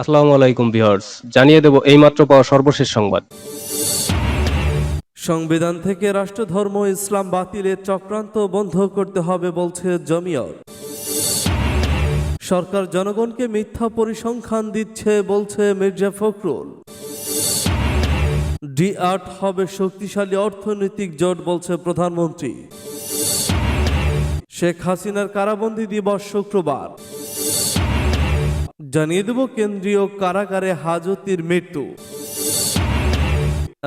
আসসালামু আলাইকুম ভিউয়ার্স, জানিয়ে দেব এইমাত্র পাওয়া সর্বশেষ সংবাদ। সংবিধান থেকে রাষ্ট্রধর্ম, ইসলাম বাতিলের চক্রান্ত বন্ধ করতে হবে বলছে জমিয়ত সরকার জনগণকে মিথ্যা পরিসংখ্যান দিচ্ছে বলছে মির্জা ফখরুল। ডি আট হবে শক্তিশালী অর্থনৈতিক জোট বলছে প্রধানমন্ত্রী। শেখ হাসিনার কারাবন্দী দিবস শুক্রবার। জানিয়ে দেব কেন্দ্রীয় কারাগারে হাজতির মৃত্যু।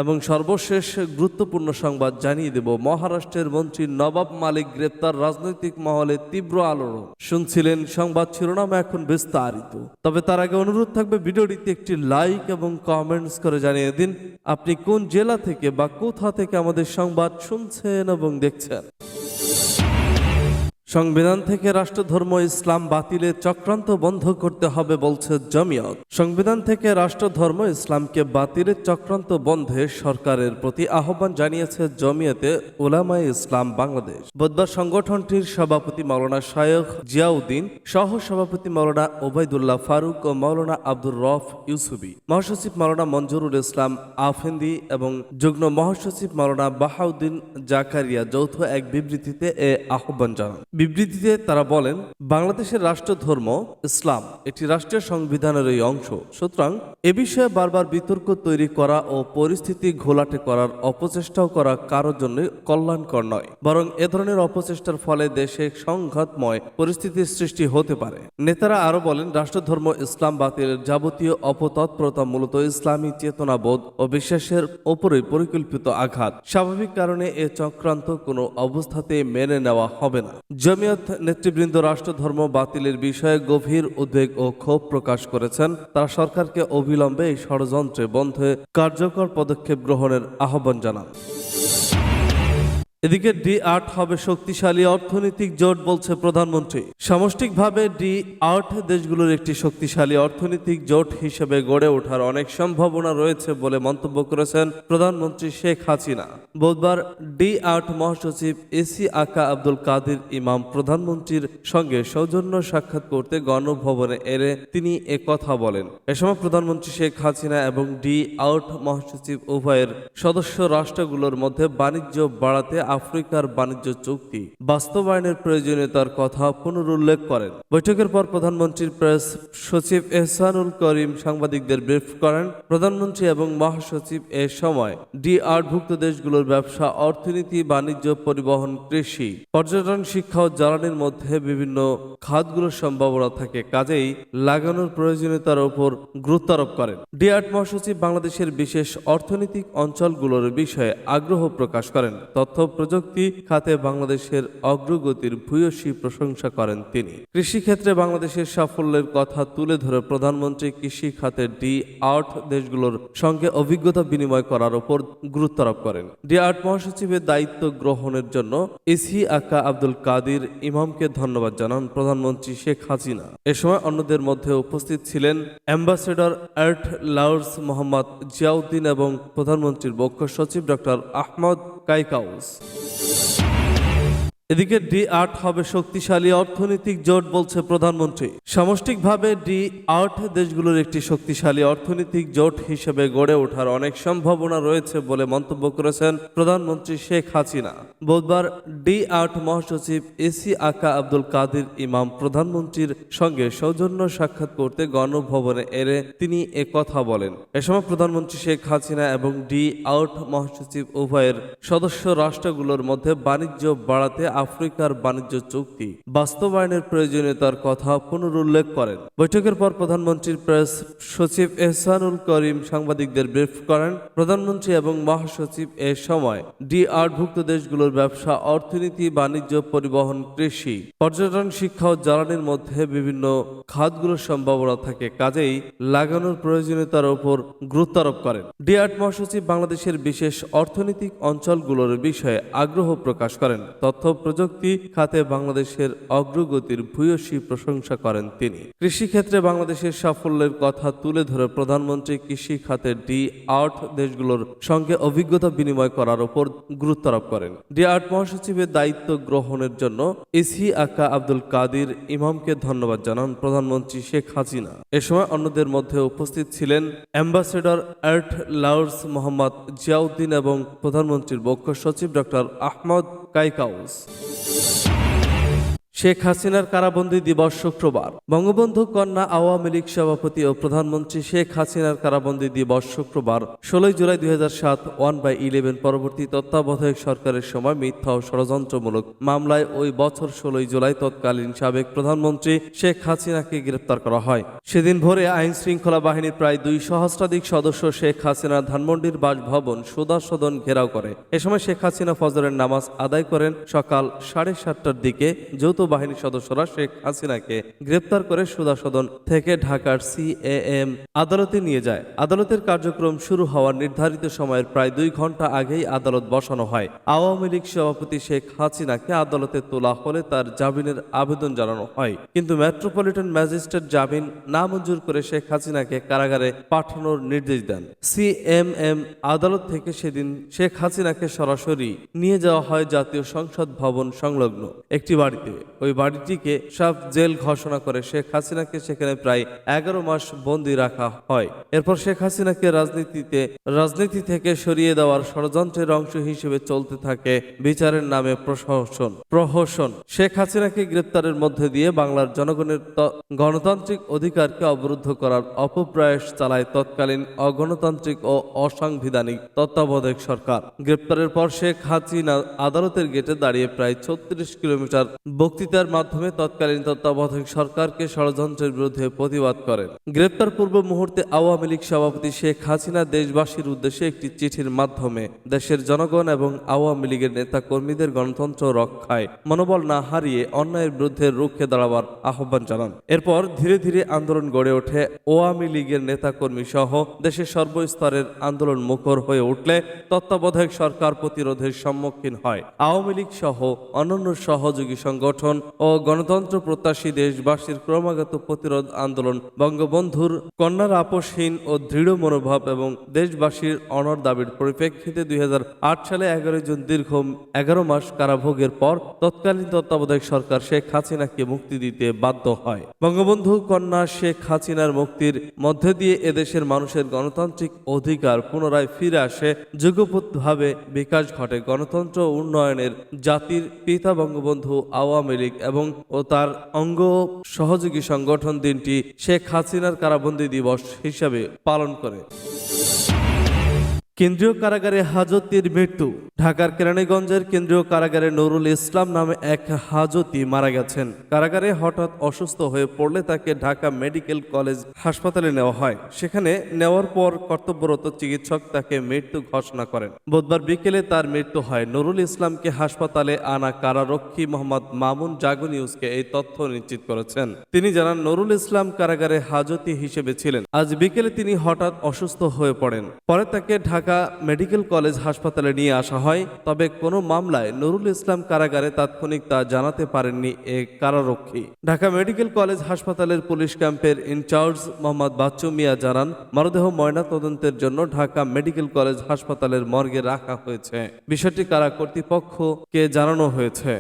এবং সর্বশেষ গুরুত্বপূর্ণ সংবাদ জানিয়ে দেব, মহারাষ্ট্রের মন্ত্রী নবাব মালিক গ্রেপ্তার রাজনৈতিক মহলে তীব্র আলোড়ন। শুনছিলেন সংবাদ শিরোনাম এখন বিস্তারিত। তবে তার আগে অনুরোধ থাকবে ভিডিওটিতে একটি লাইক এবং কমেন্টস করে জানিয়ে দিন, আপনি কোন জেলা থেকে বা কোথা থেকে আমাদের সংবাদ শুনছেন এবং দেখছেন। সংবিধান থেকে রাষ্ট্রধর্ম, ইসলাম বাতিলের চক্রান্ত বন্ধ করতে হবে বলছে জমিয়ত। সংবিধান থেকে রাষ্ট্রধর্ম, ইসলামকে বাতিলের চক্রান্ত বন্ধে সরকারের প্রতি আহ্বান জানিয়েছে জমিয়তে ওলামায়ে ইসলাম বাংলাদেশ। বুধবার সংগঠনটির সভাপতি মাওলানা শায়খ জিয়াউদ্দিন সহ সভাপতি মাওলানা ওবায়দুল্লাহ ফারুক ও মাওলানা আব্দুর রফ ইউসুফি, মহাসচিব মাওলানা মঞ্জুরুল ইসলাম আফেন্দি এবং যুগ্ম মহাসচিব মাওলানা বাহাউদ্দিন জাকারিয়া যৌথ এক বিবৃতিতে এ আহ্বান জানান। বিবৃতিতে তারা বলেন, বাংলাদেশের রাষ্ট্রধর্ম, ইসলাম এটি রাষ্ট্রীয় সংবিধানের এই অংশ। সুতরাং এ বিষয়ে বারবার বিতর্ক তৈরি করা ও পরিস্থিতি ঘোলাটে করার অপচেষ্টাও করা কারোর জন্য কল্যাণকর নয়, বরং এ ধরনের অপচেষ্টার ফলে দেশে সংঘাতময় পরিস্থিতির সৃষ্টি হতে পারে। নেতারা আরও বলেন, রাষ্ট্রধর্ম, ইসলাম বাতিলের যাবতীয় অপতৎপরতা মূলত ইসলামী চেতনাবোধ ও বিশ্বাসের ওপরে পরিকল্পিত আঘাত। স্বাভাবিক কারণে এ চক্রান্ত কোনো অবস্থাতে মেনে নেওয়া হবে না। জমিয়ত নেতৃবৃন্দ রাষ্ট্রধর্ম বাতিলের বিষয়ে গভীর উদ্বেগ ও ক্ষোভ প্রকাশ করেছেন। তারা সরকারকে অবিলম্বে এই ষড়যন্ত্রে বন্ধে কার্যকর পদক্ষেপ গ্রহণের আহ্বান জানান। এদিকে ডি আট হবে শক্তিশালী অর্থনৈতিক জোট বলছে প্রধানমন্ত্রী। সামষ্টিকভাবে ডি আট দেশগুলোর একটি শক্তিশালী অর্থনৈতিক জোট হিসেবে গড়ে ওঠার অনেক সম্ভাবনা রয়েছে বলে মন্তব্য করেছেন প্রধানমন্ত্রী শেখ হাসিনা। বুধবার ডি আট মহাসচিব এসি আকা আব্দুল কাদির ইমাম প্রধানমন্ত্রীর সঙ্গে সৌজন্য সাক্ষাৎ করতে গণভবনে এলে তিনি এ কথা বলেন। এ সময় প্রধানমন্ত্রী শেখ হাসিনা এবং ডি আউট মহাসচিব উভয়ের সদস্য রাষ্ট্রগুলোর মধ্যে বাণিজ্য বাড়াতে আফ্রিকার বাণিজ্য চুক্তি বাস্তবায়নের প্রয়োজনীয়তার কথা পুনরুল্লেখ করেন। বৈঠকের পর প্রধানমন্ত্রীর প্রেস সচিব এহসানুল করিম সাংবাদিকদের ব্রিফ করেন। প্রধানমন্ত্রী এবং মহাসচিব এ সময় ডি আটভুক্ত দেশগুলোর ব্যবসা, অর্থনীতি, বাণিজ্য, পরিবহন, কৃষি, পর্যটন, শিক্ষা ও জ্বালানির মধ্যে বিভিন্ন খাতগুলোর সম্ভাবনা থাকে, কাজেই লাগানোর প্রয়োজনীয়তার উপর গুরুত্ব আরোপ করেন। ডি আট মহাসচিব বাংলাদেশের বিশেষ অর্থনৈতিক অঞ্চলগুলোর বিষয়ে আগ্রহ প্রকাশ করেন। তথ্য প্রযুক্তি খাতে বাংলাদেশের অগ্রগতির ভূয়সী প্রশংসা করেন তিনি। কৃষিক্ষেত্রে বাংলাদেশের সাফল্যের কথা তুলে ধরে প্রধানমন্ত্রী কৃষি খাতে ডি আট দেশগুলোর সঙ্গে অভিজ্ঞতা বিনিময় করার উপর গুরুত্ব আরোপ করেন। ডি আট মহাসচিবের দায়িত্ব গ্রহণের জন্য এসি আকা আব্দুল কাদির ইমামকে ধন্যবাদ জানান প্রধানমন্ত্রী শেখ হাসিনা। এ সময় অন্যদের মধ্যে উপস্থিত ছিলেন ambassador Art Laurs Mohammad Ziauddin এবং প্রধানমন্ত্রীর বক্ষ সচিব ডক্টর আহমদ Caicaus. এদিকে ডি আট হবে শক্তিশালী অর্থনৈতিক জোট বলছে প্রধানমন্ত্রী। সামষ্টিকভাবে ডি আট দেশগুলোর একটি শক্তিশালী অর্থনৈতিক জোট হিসেবে গড়ে ওঠার অনেক সম্ভাবনা রয়েছে বলে মন্তব্য করেছেন প্রধানমন্ত্রী শেখ হাসিনা। বুধবার ডি আট মহাসচিব এসি আকা আব্দুল কাদির ইমাম প্রধানমন্ত্রীর সঙ্গে সৌজন্য সাক্ষাৎ করতে গণভবনে এলে তিনি এ কথা বলেন। এ সময় প্রধানমন্ত্রী শেখ হাসিনা এবং ডি আউট মহাসচিব উভয়ের সদস্য রাষ্ট্রগুলোর মধ্যে বাণিজ্য বাড়াতে আফ্রিকার বাণিজ্য চুক্তি বাস্তবায়নের প্রয়োজনীয়তার কথা পুনরুল্লেখ করেন। বৈঠকের পর প্রধানমন্ত্রীর প্রেস সচিব এহসানুল করিম সাংবাদিকদের ব্রিফ করেন। প্রধানমন্ত্রী এবং মহাসচিব এ সময় ডি আটভুক্ত দেশগুলোর ব্যবসা, অর্থনীতি, বাণিজ্য, পরিবহন, কৃষি, পর্যটন, শিক্ষা ও জ্বালানির মধ্যে বিভিন্ন খাতগুলোর সম্ভাবনা থাকে। কাজেই লাগানোর প্রয়োজনীয়তার উপর গুরুত্ব আরোপ করেন। ডি আট মহাসচিব বাংলাদেশের বিশেষ অর্থনৈতিক অঞ্চলগুলোর বিষয়ে আগ্রহ প্রকাশ করেন। তথ্য প্রযুক্তি খাতে বাংলাদেশের অগ্রগতির ভূয়সী প্রশংসা করেন তিনি। কৃষিক্ষেত্রে বাংলাদেশের সাফল্যের কথা তুলে ধরে প্রধানমন্ত্রী কৃষি খাতে ডি আর্ট দেশগুলোর সঙ্গে অভিজ্ঞতা বিনিময় করার উপর গুরুত্ব আরোপ করেন। ডি আর্ট মহাসচিবের দায়িত্ব গ্রহণের জন্য এসি আকা আব্দুল কাদির ইমামকে ধন্যবাদ জানান প্রধানমন্ত্রী শেখ হাসিনা। এ সময় অন্যদের মধ্যে উপস্থিত ছিলেন অ্যাম্বাসেডর আর্ট লাউর্স মোহাম্মদ জিয়াউদ্দিন এবং প্রধানমন্ত্রীর মুখ্য সচিব ডক্টর আহমদ Caicaus. শেখ হাসিনার কারাবন্দী দিবস শুক্রবার। বঙ্গবন্ধু কন্যা আওয়ামী লীগ সভাপতি ও প্রধানমন্ত্রী শেখ হাসিনার কারাবন্দী দিবস শুক্রবার, ষোলোই জুলাই দুই সাত, ওয়ান বাই ইলেভেন পরবর্তী তত্ত্বাবধায়ক সরকারের সময় মিথ্যা ও ষড়যন্ত্রমূলক মামলায় ওই বছর ষোলোই জুলাই তৎকালীন সাবেক প্রধানমন্ত্রী শেখ হাসিনাকে গ্রেপ্তার করা হয়। সেদিন ভোরে আইন শৃঙ্খলা বাহিনীর প্রায় দুই সহস্রাধিক সদস্য শেখ হাসিনা ধানমন্ডির বাসভবন সুদা সদন ঘেরাও করে। এ সময় শেখ হাসিনা ফজরের নামাজ আদায় করেন সকাল সাড়ে সাতটার দিকে, যৌথ বাহিনীর সদস্যরা শেখ হাসিনাকে গ্রেপ্তার করে সুদা সদন থেকে ঢাকার সিএএম আদালতে নিয়ে যায়। আদালতের কার্যক্রম শুরু হওয়ার নির্ধারিত সময়ের প্রায় দুই ঘণ্টা আগেই আদালত বসানো হয়। আওয়ামী লীগ সভাপতি শেখ হাসিনাকে আদালতে তোলা হলে তার জামিনের আবেদন জানানো হয়। কিন্তু মেট্রোপলিটন ম্যাজিস্ট্রেট জামিন না মঞ্জুর করে শেখ হাসিনাকে কারাগারে পাঠানোর নির্দেশ দেন। সিএমএম আদালত থেকে সেদিন শেখ হাসিনাকে সরাসরি নিয়ে যাওয়া হয় জাতীয় সংসদ ভবন সংলগ্ন একটি বাড়িতে। ওই বাড়িটিকে সাফ জেল ঘোষণা করে শেখ হাসিনাকে সেখানে প্রায় এগারো মাস বন্দি রাখা হয়। এরপর শেখ হাসিনাকে রাজনীতিতে, রাজনীতি থেকে সরিয়ে দেওয়ার ষড়যন্ত্রের অংশ হিসেবে চলতে থাকে বিচারের নামে প্রশাসন, প্রহসন। শেখ হাসিনাকে গ্রেপ্তারের মধ্যে দিয়ে বাংলার জনগণের গণতান্ত্রিক অধিকারকে অবরুদ্ধ করার অপপ্রয়াস চালায় তৎকালীন অগণতান্ত্রিক ও অসাংবিধানিক তত্ত্বাবধায়ক সরকার। গ্রেপ্তারের পর শেখ হাসিনা আদালতের গেটে দাঁড়িয়ে প্রায় ছত্রিশ কিলোমিটার বক্তৃতার মাধ্যমে তৎকালীন তত্ত্বাবধায়ক সরকারকে ষড়যন্ত্রের বিরুদ্ধে প্রতিবাদ করেন। গ্রেপ্তার পূর্ব মুহূর্তে আওয়ামী লীগ সভাপতি শেখ হাসিনা দেশবাসীর উদ্দেশ্যে একটি চিঠির মাধ্যমে দেশের জনগণ এবং আওয়ামী লীগের নেতা কর্মীদের গণতন্ত্র রক্ষায় মনোবল না হারিয়ে অন্যায়ের বিরুদ্ধে রুখে দাঁড়াবার আহ্বান জানান। এরপর ধীরে ধীরে আন্দোলন গড়ে ওঠে। আওয়ামী লীগের নেতা কর্মী সহ দেশের সর্বস্তরের আন্দোলন মুখর হয়ে উঠলে তত্ত্বাবধায়ক সরকার প্রতিরোধের সম্মুখীন হয়। আওয়ামী লীগ সহ অন্যান্য সহযোগী সংগঠন ও গণতন্ত্র প্রত্যাশী দেশবাসীর ক্রমাগত প্রতিরোধ আন্দোলন বঙ্গবন্ধুর কন্যার আপোষহীন ও দৃঢ় মনোভাব এবং দেশবাসীর অনর দাবির পরিপ্রেক্ষিতে দুই সালে এগারো জুন দীর্ঘ এগারো মাস কারাভোগের পর তৎকালীন তত্ত্বাবধায়ক সরকার শেখ হাসিনাকে মুক্তি দিতে বাধ্য হয়। বঙ্গবন্ধু কন্যা শেখ হাসিনার মুক্তির মধ্যে দিয়ে এদেশের মানুষের গণতান্ত্রিক অধিকার পুনরায় ফিরে আসে, যুগপৎভাবে বিকাশ ঘটে গণতন্ত্র উন্নয়নের জাতির পিতা বঙ্গবন্ধু আওয়ামী লীগ এবং ও তার অঙ্গ সহযোগী সংগঠন দিনটি শেখ হাসিনার কারাবন্দী দিবস হিসাবে পালন করে। কেন্দ্রীয় কারাগারে হাজতির মৃত্যু। ঢাকার কেরানীগঞ্জের কেন্দ্রীয় কারাগারে নুরুল ইসলাম নামে এক হাজতি মারা গেছেন। কারাগারে হঠাৎ অসুস্থ হয়ে পড়লে তাকে ঢাকা মেডিকেল কলেজ হাসপাতালে নেওয়া হয়। সেখানে নেওয়ার পর কর্তব্যরত চিকিৎসক তাকে মৃত্যু ঘোষণা করেন। বুধবার বিকেলে তার মৃত্যু হয়। নুরুল ইসলামকে হাসপাতালে আনা কারারক্ষী মোহাম্মদ মামুন জাগো নিউজকে এই তথ্য নিশ্চিত করেছেন। তিনি জানান, নুরুল ইসলাম কারাগারে হাজতি হিসেবে ছিলেন। আজ বিকেলে তিনি হঠাৎ অসুস্থ হয়ে পড়েন। পরে তাকে ঢাকা মেডিকেল কলেজ হাসপাতালে নিয়ে আসা হয়, তবে কোনো মামলায় নুরুল ইসলাম কারাগারে তাৎক্ষণিক তা জানাতে পারেননি এ কারারক্ষী। ঢাকা মেডিকেল কলেজ হাসপাতালের পুলিশ ক্যাম্পের ইনচার্জ মোহাম্মদ বাচ্চু মিয়া জানান, মরদেহ ময়না তদন্তের জন্য ঢাকা মেডিকেল কলেজ হাসপাতালের মর্গে রাখা হয়েছে। বিষয়টি কারা কর্তৃপক্ষকে জানানো হয়েছে।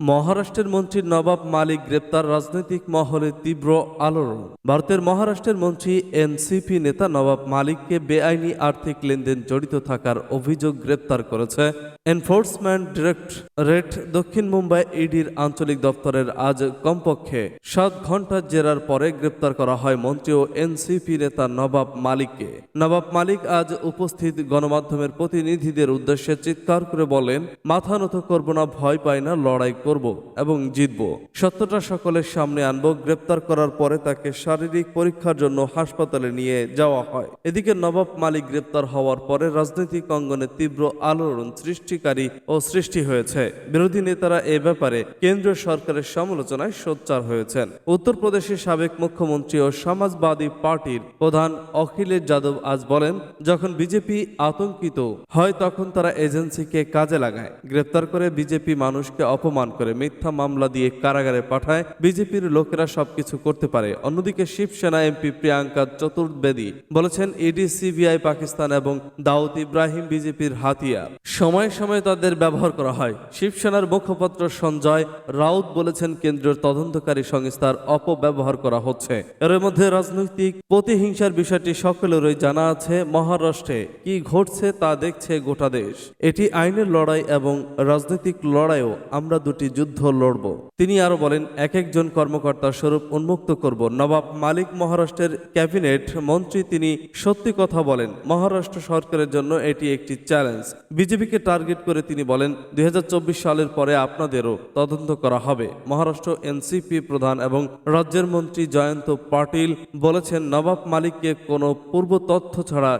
মহারাষ্ট্রের মন্ত্রী নবাব মালিক গ্রেপ্তার রাজনৈতিক মহলে তীব্র আলোড়ন। ভারতের মহারাষ্ট্রের মন্ত্রী এনসিপি নেতা নবাব মালিককে বেআইনি আর্থিক লেনদেন জড়িত থাকার অভিযোগ গ্রেপ্তার করেছে। এনফোর্সমেন্ট ডিরেক্টরেট দক্ষিণ মুম্বাই ইডির আঞ্চলিক দপ্তরের আজ কমপক্ষে সাত ঘণ্টা জেরার পরে গ্রেপ্তার করা হয় মন্ত্রী ও এনসিপি নেতা নবাব মালিককে। নবাব মালিক আজ উপস্থিত গণমাধ্যমের প্রতিনিধিদের উদ্দেশ্যে চিৎকার করে বলেন, মাথা নত করব না, ভয় পাই না, লড়াই করব এবং জিতব। সত্যটা সকলের সামনে আনব, গ্রেপ্তার করার পরে তাকে শারীরিক পরীক্ষার জন্য হাসপাতালে নিয়ে যাওয়া হয়। এদিকে নবাব মালিক গ্রেপ্তার হওয়ার পরে রাজনৈতিক অঙ্গনে তীব্র আলোড়ন সৃষ্টি সৃষ্টিকারী ও সৃষ্টি হয়েছে। বিরোধী নেতারা এ ব্যাপারে কেন্দ্রীয় সরকারের সমালোচনায় সোচ্চার হয়েছেন। উত্তরপ্রদেশের সাবেক মুখ্যমন্ত্রী ও সমাজবাদী পার্টির প্রধান অখিলেশ যাদব আজ বলেন, যখন বিজেপি আতঙ্কিত হয়, তখন তারা এজেন্সিকে কাজে লাগায়। গ্রেপ্তার করে বিজেপি মানুষকে অপমান করে মিথ্যা মামলা দিয়ে কারাগারে পাঠায়। বিজেপির লোকেরা সবকিছু করতে পারে। অন্যদিকে শিবসেনা এমপি প্রিয়াঙ্কা চতুর্বেদী বলেছেন, ইডি, সিবিআই, পাকিস্তান এবং দাউদ ইব্রাহিম বিজেপির হাতিয়ার। সময়ে সময়ে তাদের ব্যবহার করা হয়। শিবসেনার মুখপাত্র সঞ্জয় রাউত বলেছেন, কেন্দ্রীয় তদন্তকারী সংস্থার অপব্যবহার করা হচ্ছে। এর মধ্যে রাজনৈতিক প্রতিহিংসার বিষয়টি সকলেরই জানা আছে। মহারাষ্ট্রে কি ঘটছে তা দেখছে গোটা দেশ। এটি আইনের লড়াই এবং রাজনৈতিক লড়াইও আমরা দুটি যুদ্ধ লড়ব। তিনি আরও বলেন এক একজন কর্মকর্তা স্বরূপ উন্মুক্ত করব। নবাব মালিক মহারাষ্ট্রের ক্যাবিনেট মন্ত্রী তিনি সত্যি কথা বলেন, মহারাষ্ট্র সরকারের জন্য এটি একটি চ্যালেঞ্জ। বিজেপিকে টার্গেট করে তিনি বলেন, দুই সালের পরে আপনাদেরও তদন্ত করা হবে। মহারাষ্ট্র এনসিপি প্রধান এবং রাজ্যের মন্ত্রী জয়ন্ত পাটিল বলেছেন, নবাব মালিককে কোনো পূর্ব তথ্য ছাড়া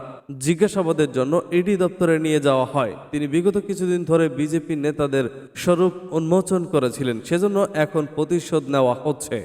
জিজ্ঞাসাবাদের জন্য ইডি দপ্তরে নিয়ে যাওয়া হয়। তিনি বিগত কিছুদিন ধরে বিজেপি নেতাদের স্বরূপ উন্মোচন করেছিলেন, সেজন্য এখন প্রতিশোধ নেওয়া হচ্ছে।